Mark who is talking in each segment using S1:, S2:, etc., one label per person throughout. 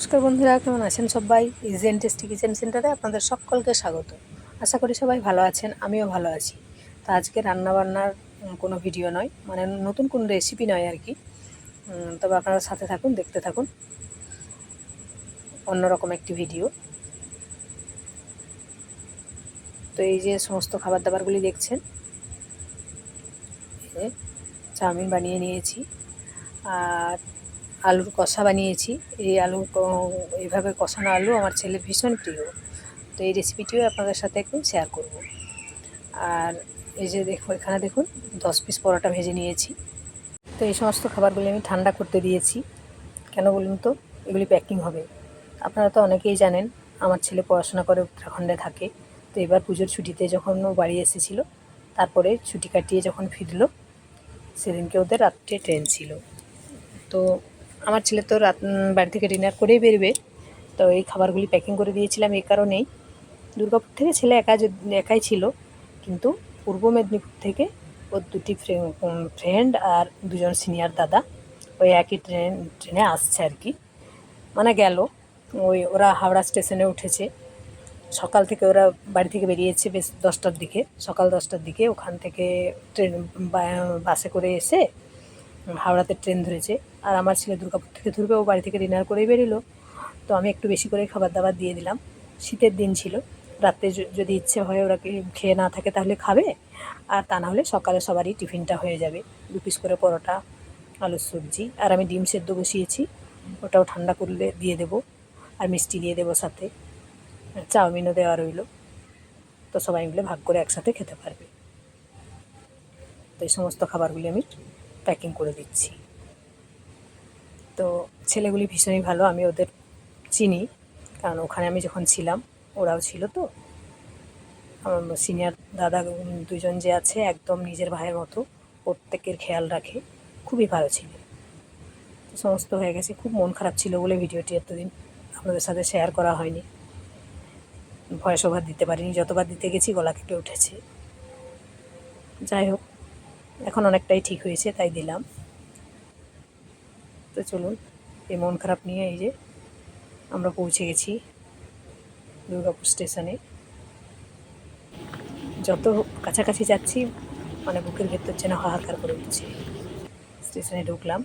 S1: নমস্কার বন্ধুরা, কেমন আছেন সবাই? ইজেন টেস্টি কিচেন সেন্টারে আপনাদের সকলকে স্বাগত। আশা করি সবাই ভালো আছেন, আমিও ভালো আছি। তো আজকে রান্নাবান্নার কোনো ভিডিও নয় মানে নতুন কোনো রেসিপি নয় আর কি। তবে আপনারা সাথে থাকুন, দেখতে থাকুন। অন্যরকম একটি ভিডিও তো এই যে সমস্ত খাবার দাবারগুলি দেখছেন চাউমিন বানিয়ে নিয়েছি। আর আলুর কষা বানিয়েছি। এই আলু এইভাবে কষানো আলু আমার ছেলে ভীষণ প্রিয়। তো এই রেসিপিটিও আপনাদের সাথে একটু শেয়ার করব। আর এই যে দেখো, এখানে দেখুন, দশ পিস পরোটা ভেজে নিয়েছি। তো এই সমস্ত খাবারগুলি আমি ঠান্ডা করতে দিয়েছি। কেন বলুন তো? এগুলি প্যাকিং হবে। আপনারা তো অনেকেই জানেন, আমার ছেলে পড়াশোনা করে উত্তরাখণ্ডে থাকে। তো এবার পুজোর ছুটিতে যখন ও বাড়ি এসেছিল, তারপরে ছুটি কাটিয়ে যখন ফিরলো, সেদিনকে ওদের রাত্রে ট্রেন ছিল। তো আমার ছেলে তো রাত বাড়ি থেকে ডিনার করেই বেরবে। তো এই খাবারগুলি প্যাকিং করে দিয়েছিলাম এই কারণেই। দুর্গাপুর থেকে ছেলে একা একাই ছিল। কিন্তু পূর্ব মেদিনীপুর থেকে ওর দুটি ফ্রেন্ড আর দুজন সিনিয়র দাদা ওই একই ট্রেন ট্রেনে আসছে আর কি। মানে গেল। ওই ওরা হাওড়া স্টেশনে উঠেছে। সকাল থেকে ওরা বাড়ি থেকে বেরিয়েছে বেশ দশটার দিকে। সকাল দশটার দিকে ওখান থেকে ট্রেন বাসে করে এসে হাওড়াতে ট্রেন ধরেছে। আর আমার ছেলে দুর্গাপুর থেকে ধরবে, ও বাড়ি থেকে ডিনার করেই বেরিলো। তো আমি একটু বেশি করে খাবার দাবার দিয়ে দিলাম। শীতের দিন ছিল। রাত্রে যদি ইচ্ছে হয় ওরা খেয়ে না থাকে তাহলে খাবে। আর তা না হলে সকালে সবারই টিফিনটা হয়ে যাবে। দু পিস করে পরোটা, আলুর সবজি। আর আমি ডিম সেদ্ধ বসিয়েছি। ওটাও ঠান্ডা করলে দিয়ে দেবো। আর মিষ্টি দিয়ে দেবো সাথে। চাউমিনও দেওয়া রইল। তো সবাই মিলে ভাগ করে একসাথে খেতে পারবে। তো এই সমস্ত খাবারগুলি আমি প্যাকিং করে দিচ্ছি। তো ছেলেগুলি ভীষণই ভালো, আমি ওদের চিনি, কারণ ওখানে আমি যখন ছিলাম, ওরাও ছিল তো। আমার সিনিয়র দাদা দুজন যে আছে, একদম নিজের ভাইয়ের মতো, প্রত্যেকের খেয়াল রাখে, খুবই ভালো ছিল। সমস্ত হয়ে গেছে, খুব মন খারাপ ছিল বলে ভিডিওটি এতদিন আপনাদের সাথে শেয়ার করা হয়নি। ভয়েস ওভার দিতে পারিনি, যতবার দিতে গেছি, গলা কেটে উঠেছে। যাই হোক এখন অনেকটাই ঠিক হয়েছে, তাই দিলাম। তো চলুন, এই মন খারাপ নিয়ে এই যে আমরা পৌঁছে গেছি দুর্গাপুর স্টেশনে। যত কাছাকাছি যাচ্ছি মানে বুকের ভেতর যেন হাহাকার করে উঠছে। স্টেশনে ঢুকলাম।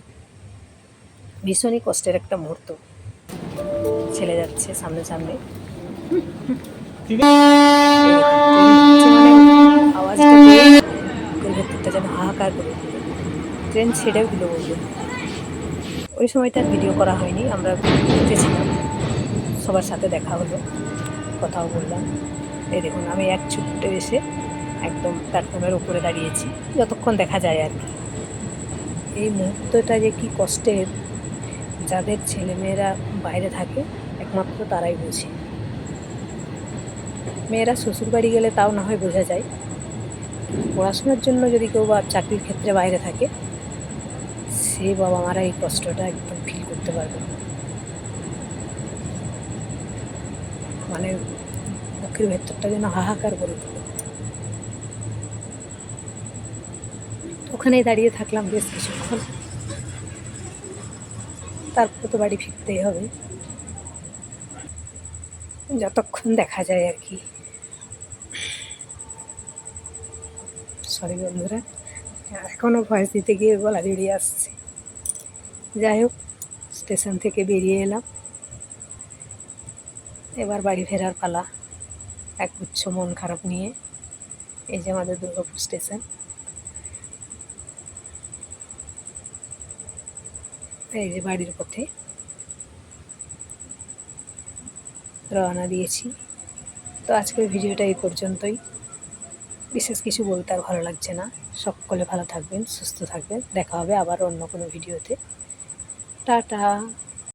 S1: ভীষণই কষ্টের একটা মুহূর্ত। ছেলে যাচ্ছে সামনে সামনে এই মানে আওয়াজটা পেয়ে বুকের ভেতরটা যেন হাহাকার করে উঠল ট্রেন ছেড়েও দিল বলল। ওই সময়টা ভিডিও করা হয়নি, আমরা উঠেছিলাম। সবার সাথে দেখা হলো, কথাও বললাম। এই দেখুন, আমি এক ছুটে এসে একদম প্ল্যাটফর্মের উপরে দাঁড়িয়েছি, যতক্ষণ দেখা যায় আর কি। এই মুহূর্তটা যে কি কষ্টের, যাদের ছেলেমেয়েরা বাইরে থাকে, একমাত্র তারাই বোঝে। মেয়েরা শ্বশুর বাড়ি গেলে তাও না হয় বোঝা যায়। পড়াশোনার জন্য যদি কেউ বা চাকরির ক্ষেত্রে বাইরে থাকে সে বাবা মারা এই কষ্টটা একদম ফিল করতে পারবে মানে মুখের ভেতরটা যেন হাহাকার করে দিল ওখানেই দাঁড়িয়ে থাকলাম বেশ কিছুক্ষণ। তারপর তো বাড়ি ফিরতেই হবে। যতক্ষণ দেখা যায় আর কি। সরি বন্ধুরা এখনও ভয়েস দিতে গিয়ে গলা জড়িয়ে আসছে। যাই হোক, স্টেশন থেকে বেরিয়ে এলাম। এবার বাড়ি ফেরার পালা, এক গুচ্ছ মন খারাপ নিয়ে। এই যে আমাদের দুর্গাপুর স্টেশন। এই যে বাড়ির পথে রওনা দিয়েছি। তো আজকের ভিডিওটা এই পর্যন্তই। বিশেষ কিছু বলতে আর ভালো লাগছে না। সকলে ভালো থাকবেন, সুস্থ থাকবেন। দেখা হবে আবার অন্য কোনো ভিডিওতে। টাটা।